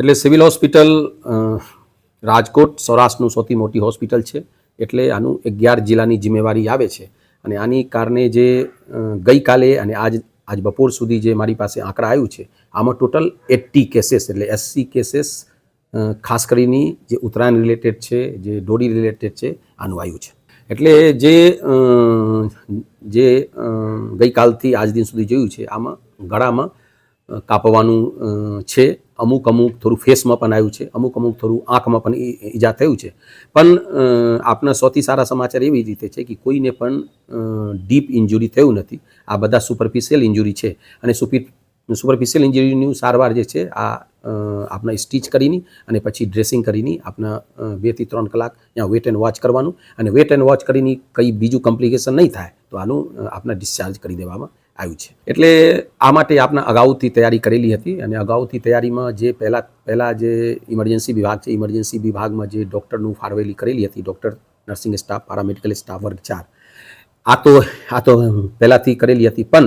એટલે civil hospital Rajkot સૌરાષ્ટ્રનું સૌથી મોટી હોસ્પિટલ છે. એટલે આનું અગિયાર જિલ્લાની જિમ્મેવારી આવે છે. અને આની કારણે જે ગઈકાલે અને આજ આજ બપોર સુધી જે મારી પાસે આંકડા આવ્યું છે, આમાં ટોટલ એટી કેસીસ એટલે એસસી કેસીસ ખાસ કરીને જે ઉત્તરાયણ રિલેટેડ છે, જે ડોડી રિલેટેડ છે, આનું આવ્યું છે. એટલે જે જે ગઈકાલથી આજ દિન સુધી જોયું છે, આમાં ગળામાં કાપવાનું છે. અમુક અમુક થોડું ફેસમાં પણ આવ્યું છે અમુક અમુક થોડું આંખમાં પણ ઈજા થયું છે. પણ આપના સૌથી સારા સમાચાર એવી રીતે છે કે કોઈને પણ ડીપ ઇન્જુરી થયું નથી. આ બધા સુપરફિશિયલ ઇન્જુરી છે અને સુપી સુપરફિશિયલ ઇન્જ્યુરીની સારવાર જે છે આ આપણે સ્ટીચ કરીને અને પછી ડ્રેસિંગ કરીને આપના બેથી ત્રણ કલાક ત્યાં વેટ એન્ડ વોચ કરવાનું અને વેટ એન્ડ વોચ કરીને કંઈ બીજું કોમ્પ્લિકેશન નહીં થાય તો આનું અ, આપણા ડિસ્ચાર્જ કરી દેવામાં આવ્યું છે. એટલે આ માટે આપના અગાઉથી તૈયારી કરેલી હતી અને અગાઉથી તૈયારીમાં જે પહેલાં પહેલાં જે ઇમરજન્સી વિભાગ છે ઇમરજન્સી વિભાગમાં જે ડૉક્ટરનું ફાળવેલી કરેલી હતી doctor nursing staff paramedical staff વર્ગ ચાર, આ તો આ તો પહેલાંથી કરેલી હતી. પણ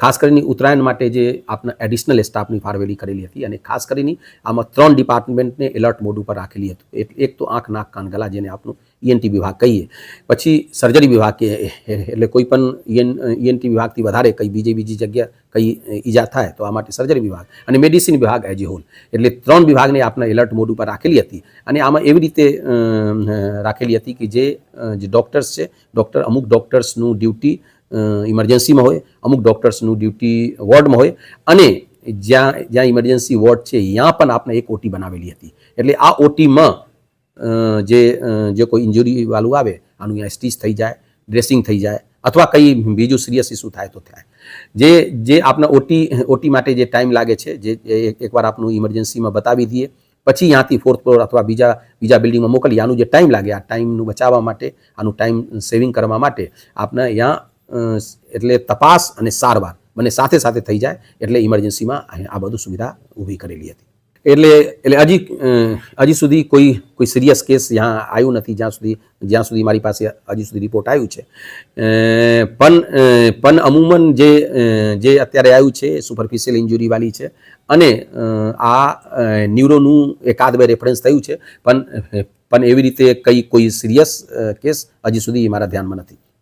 ખાસ કરીને ઉત્તરાયણ માટે જે આપના એડિશનલ સ્ટાફની ફાળવેલી કરેલી હતી અને ખાસ કરીને આમાં ત્રણ ડિપાર્ટમેન્ટને એલર્ટ મોડ ઉપર રાખેલી હતી. એક તો આંખ, નાક, કાન, ગલા જેને આપણું ઈએનટી વિભાગ કહીએ. પછી સર્જરી વિભાગ કે, એટલે કોઈ પણ ઈએન ઈએનટી વિભાગથી વધારે કંઈ બીજી બીજી જગ્યા કંઈ ઈજા થાય તો આ માટે સર્જરી વિભાગ અને મેડિસિન વિભાગ એઝ એ હોલ એટલે ત્રણ વિભાગને આપના એલર્ટ મોડ ઉપર રાખેલી હતી અને આમાં એવી રીતે રાખેલી હતી કે જે જે ડૉક્ટર્સ છે ડૉક્ટર અમુક ડૉક્ટર્સનું ડ્યુટી ઇમરજન્સીમાં હોય, અમુક ડૉક્ટર્સનું ડ્યુટી વોર્ડમાં હોય, અને જ્યાં જ્યાં ઇમરજન્સી વોર્ડ છે, ત્યાં પણ આપણે એક ઓટી બનાવેલી હતી. એટલે આ ઓટીમાં જે જે કોઈ ઇન્જુરીવાળું આવે, આનું અહીંયા સ્ટીચ થઈ જાય ડ્રેસિંગ થઈ જાય, અથવા કંઈ બીજું સિરિયસ ઇસ્યુ થાય તો થાય. જે જે આપણા ઓટી ઓટી માટે જે ટાઈમ લાગે છે, જે જે એક- એકવાર આપનું ઇમરજન્સીમાં બતાવી દઈએ, પછી ત્યાંથી ફોર્થ ફ્લોર અથવા બીજા બીજા બિલ્ડિંગમાં મોકલીએ, આનું જે ટાઈમ લાગે, આ ટાઈમનું બચાવવા માટે, આનું ટાઈમ સેવિંગ કરવા માટે આપણે અહીંયા એટલે તપાસ અને સારવાર બંને સાથે સાથે થઈ જાય એટલે ઇમરજન્સીમાં આ બધું સુવિધા ઊભી કરેલી હતી. એટલે એટલે હજી હજી સુધી કોઈ કોઈ સિરિયસ કેસ ત્યાં આવ્યું નથી, જ્યાં સુધી જ્યાં સુધી મારી પાસે હજી સુધી રિપોર્ટ આવ્યું છે. પણ પણ અમુમન જે જે અત્યારે આવ્યું છે સુપરફિશિયલ ઇન્જુરીવાળી છે, અને આ ન્યુરોનું એકાદ બે રેફરન્સ થયું છે, પણ પણ એવી રીતે કઈ કોઈ સિરિયસ કેસ હજી સુધી મારા ધ્યાનમાં નથી.